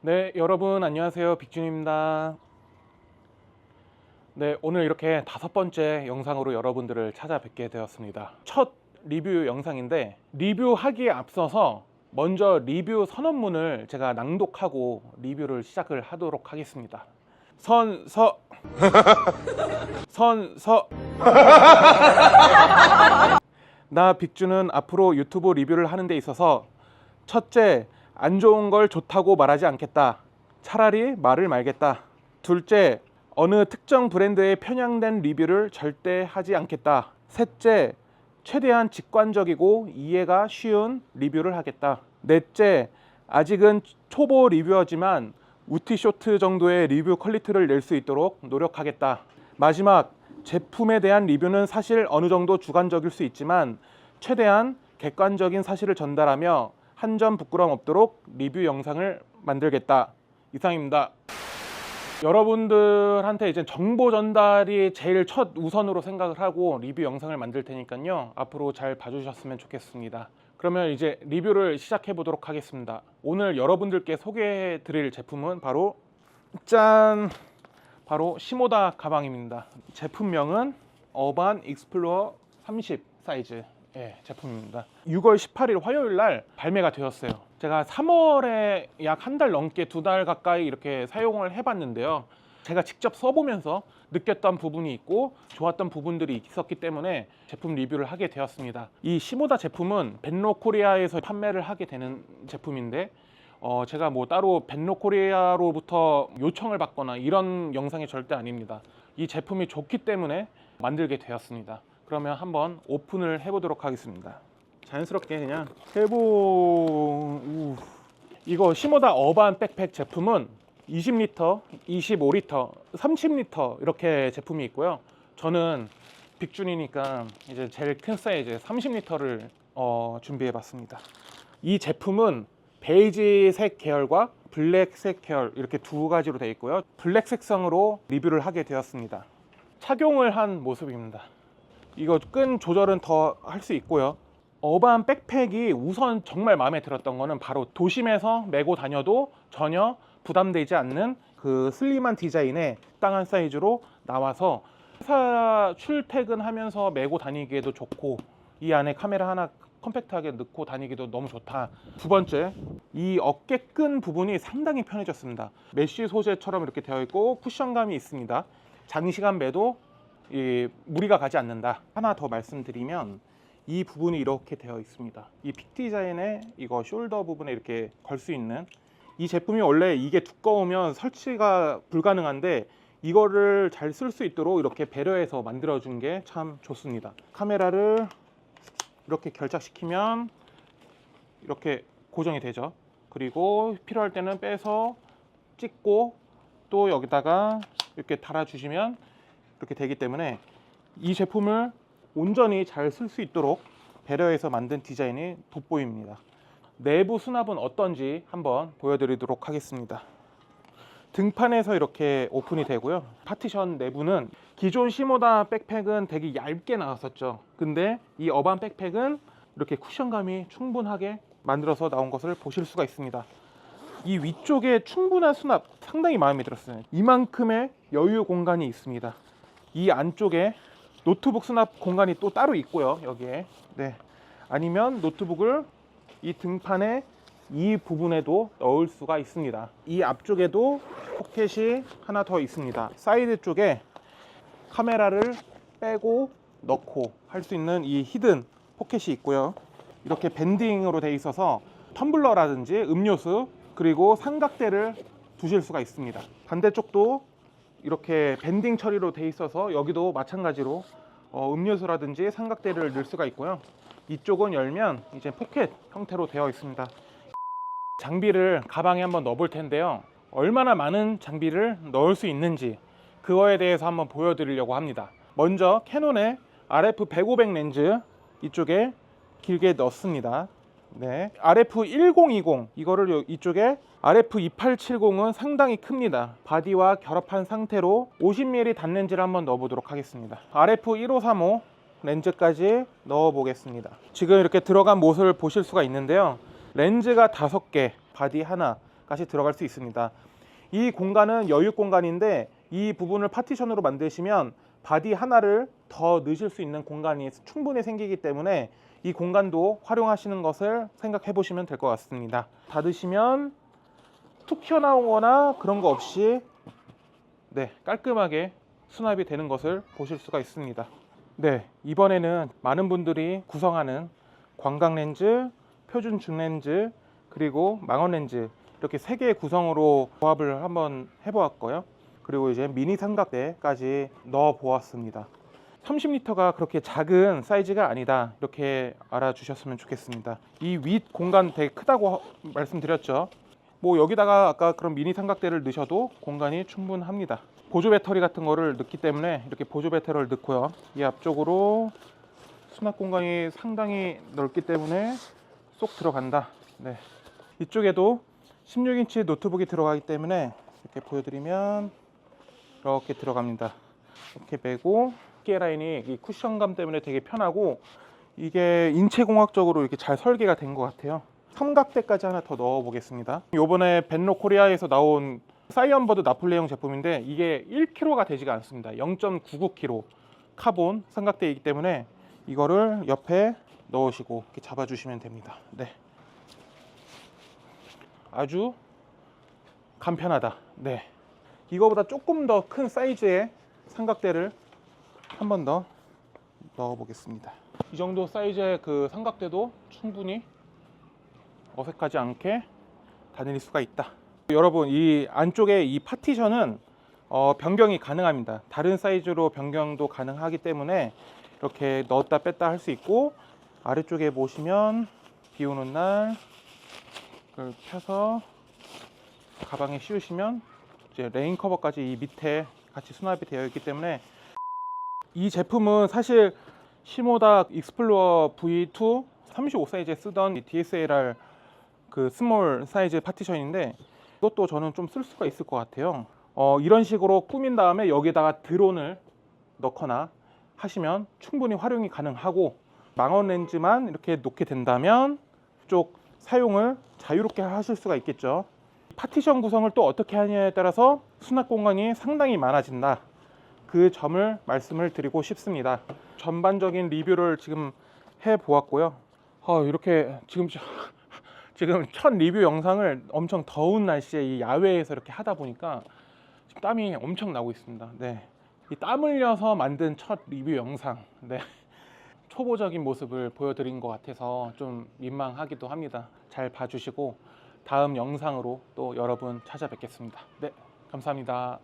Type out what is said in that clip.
네, 여러분 안녕하세요. 빅준입니다. 네, 오늘 이렇게 다섯 번째 영상으로 여러분들을 찾아뵙게 되었습니다. 첫 리뷰 영상인데 리뷰하기에 앞서서 먼저 리뷰 선언문을 제가 낭독하고 리뷰를 시작을 하도록 하겠습니다. 선서 선서 나 빅준은 앞으로 유튜브 리뷰를 하는 데 있어서 첫째, 안 좋은 걸 좋다고 말하지 않겠다. 차라리 말을 말겠다. 둘째, 어느 특정 브랜드에 편향된 리뷰를 절대 하지 않겠다. 셋째, 최대한 직관적이고 이해가 쉬운 리뷰를 하겠다. 넷째, 아직은 초보 리뷰어지만 우티쇼트 정도의 리뷰 퀄리티를 낼 수 있도록 노력하겠다. 마지막, 제품에 대한 리뷰는 사실 어느 정도 주관적일 수 있지만 최대한 객관적인 사실을 전달하며 한 점 부끄럼 없도록 리뷰 영상을 만들겠다. 이상입니다. 여러분들한테 이제 정보 전달이 제일 첫 우선으로 생각을 하고 리뷰 영상을 만들 테니까요. 앞으로 잘 봐주셨으면 좋겠습니다. 그러면 이제 리뷰를 시작해 보도록 하겠습니다. 오늘 여러분들께 소개해 드릴 제품은 바로 짠! 바로 시모다 가방입니다. 제품명은 어반 익스플로어 30 사이즈 의 제품입니다. 6월 18일 화요일 날 발매가 되었어요. 제가 3월에 약 한 달 넘게 두 달 가까이 이렇게 사용을 해봤는데요. 제가 직접 써보면서 느꼈던 부분이 있고 좋았던 부분들이 있었기 때문에 제품 리뷰를 하게 되었습니다. 이 시모다 제품은 벤로 코리아에서 판매를 하게 되는 제품인데 어, 제가 뭐 따로 벤로 코리아로부터 요청을 받거나 이런 영상이 절대 아닙니다. 이 제품이 좋기 때문에 만들게 되었습니다. 그러면 한번 오픈을 해보도록 하겠습니다. 자연스럽게 그냥 우. 이거 시모다 어반 백팩 제품은 20리터, 25리터, 30리터 이렇게 제품이 있고요. 저는 빅준이니까 이제 제일 큰 사이즈 30리터를 어, 준비해 봤습니다. 이 제품은 베이지색 계열과 블랙색 계열 이렇게 두 가지로 되어 있고요. 블랙 색상으로 리뷰를 하게 되었습니다. 착용을 한 모습입니다. 이거 끈 조절은 더 할 수 있고요. 어반 백팩이 우선 정말 마음에 들었던 거는 바로 도심에서 메고 다녀도 전혀 부담되지 않는 그 슬림한 디자인의 땅한 사이즈로 나와서 회사 출퇴근하면서 메고 다니기에도 좋고 이 안에 카메라 하나 컴팩트하게 넣고 다니기도 너무 좋다. 두 번째, 이 어깨끈 부분이 상당히 편해졌습니다. 메쉬 소재처럼 이렇게 되어 있고 쿠션감이 있습니다. 장시간 매도 이 무리가 가지 않는다. 하나 더 말씀드리면 이 부분이 이렇게 되어 있습니다. 이 픽 디자인의 이거 숄더 부분에 이렇게 걸 수 있는 이 제품이 원래 이게 두꺼우면 설치가 불가능한데 이거를 잘 쓸 수 있도록 이렇게 배려해서 만들어 준 게 참 좋습니다. 카메라를 이렇게 결착시키면 이렇게 고정이 되죠. 그리고 필요할 때는 빼서 찍고 또 여기다가 이렇게 달아 주시면 이렇게 되기 때문에 이 제품을 온전히 잘 쓸 수 있도록 배려해서 만든 디자인이 돋보입니다. 내부 수납은 어떤지 한번 보여드리도록 하겠습니다. 등판에서 이렇게 오픈이 되고요. 파티션 내부는 기존 시모다 백팩은 되게 얇게 나왔었죠. 근데 이 어반 백팩은 이렇게 쿠션감이 충분하게 만들어서 나온 것을 보실 수가 있습니다. 이 위쪽에 충분한 수납 상당히 마음에 들었어요. 이만큼의 여유 공간이 있습니다. 이 안쪽에 노트북 수납 공간이 또 따로 있고요. 여기에 네 아니면 노트북을 이 등판에 이 부분에도 넣을 수가 있습니다. 이 앞쪽에도 포켓이 하나 더 있습니다. 사이드 쪽에 카메라를 빼고 넣고 할 수 있는 이 히든 포켓이 있고요. 이렇게 밴딩으로 돼 있어서 텀블러라든지 음료수 그리고 삼각대를 두실 수가 있습니다. 반대쪽도 이렇게 밴딩 처리로 돼 있어서 여기도 마찬가지로 어, 음료수라든지 삼각대를 넣을 수가 있고요. 이쪽은 열면 이제 포켓 형태로 되어 있습니다. 장비를 가방에 한번 넣어 볼 텐데요. 얼마나 많은 장비를 넣을 수 있는지 그거에 대해서 한번 보여드리려고 합니다. 먼저 캐논의 RF 10500 렌즈 이쪽에 길게 넣습니다. 네, RF 1020 이거를 요- 이쪽에 RF 2870은 상당히 큽니다. 바디와 결합한 상태로 50mm 단렌즈를 한번 넣어보도록 하겠습니다. RF 1535 렌즈까지 넣어보겠습니다. 지금 이렇게 들어간 모습을 보실 수가 있는데요. 렌즈가 다섯 개, 바디 하나, 것이 들어갈 수 있습니다. 이 공간은 여유 공간인데 이 부분을 파티션으로 만드시면 바디 하나를 더 넣으실 수 있는 공간이 충분히 생기기 때문에 이 공간도 활용하시는 것을 생각해 보시면 될 것 같습니다. 닫으시면 툭 튀어나오거나 그런 거 없이 네, 깔끔하게 수납이 되는 것을 보실 수가 있습니다. 네, 이번에는 많은 분들이 구성하는 광각 렌즈, 표준 줌 렌즈, 그리고 망원 렌즈 이렇게 세 개의 구성으로 조합을 한번 해보았고요. 그리고 이제 미니 삼각대까지 넣어 보았습니다. 30리터가 그렇게 작은 사이즈가 아니다. 이렇게 알아주셨으면 좋겠습니다. 이 윗 공간 되게 크다고 하- 말씀드렸죠. 뭐 여기다가 아까 그런 미니 삼각대를 넣으셔도 공간이 충분합니다. 보조 배터리 같은 거를 넣기 때문에 이렇게 보조 배터리를 넣고요. 이 앞쪽으로 수납 공간이 상당히 넓기 때문에 쏙 들어간다. 네. 이쪽에도 16인치 노트북이 들어가기 때문에 이렇게 보여드리면 이렇게 들어갑니다. 이렇게 빼고 어깨 라인이 이 쿠션감 때문에 되게 편하고 이게 인체공학적으로 이렇게 잘 설계가 된 것 같아요. 삼각대까지 하나 더 넣어 보겠습니다. 요번에 벤로 코리아에서 나온 사이언버드 나폴레옹 제품인데 이게 1kg가 되지가 않습니다. 0.99kg 카본 삼각대이기 때문에 이거를 옆에 넣으시고 이렇게 잡아주시면 됩니다. 네. 아주 간편하다. 네. 이거보다 조금 더 큰 사이즈의 삼각대를 한 번 더 넣어 보겠습니다. 이 정도 사이즈의 그 삼각대도 충분히 어색하지 않게 다닐 수가 있다. 여러분 이 안쪽에 이 파티션은 어, 변경이 가능합니다. 다른 사이즈로 변경도 가능하기 때문에 이렇게 넣었다 뺐다 할 수 있고 아래쪽에 보시면 비 오는 날 그걸 펴서 가방에 씌우시면 이제 레인 커버까지 이 밑에 같이 수납이 되어 있기 때문에 이 제품은 사실 시모다 익스플로어 V2 35 사이즈에 쓰던 이 DSLR 그 스몰 사이즈 파티션인데 이것도 저는 좀 쓸 수가 있을 것 같아요. 어, 이런 식으로 꾸민 다음에 여기다가 드론을 넣거나 하시면 충분히 활용이 가능하고 망원 렌즈만 이렇게 놓게 된다면 쪽 사용을 자유롭게 하실 수가 있겠죠. 파티션 구성을 또 어떻게 하냐에 따라서 수납 공간이 상당히 많아진다. 그 점을 말씀을 드리고 싶습니다. 전반적인 리뷰를 지금 해 보았고요. 어, 이렇게 지금 저- 지금 첫 리뷰 영상을 엄청 더운 날씨에 이 야외에서 이렇게 하다 보니까 땀이 엄청 나고 있습니다. 네. 이 땀 흘려서 만든 첫 리뷰 영상. 네. 초보적인 모습을 보여드린 것 같아서 좀 민망하기도 합니다. 잘 봐주시고 다음 영상으로 또 여러분 찾아뵙겠습니다. 네. 감사합니다.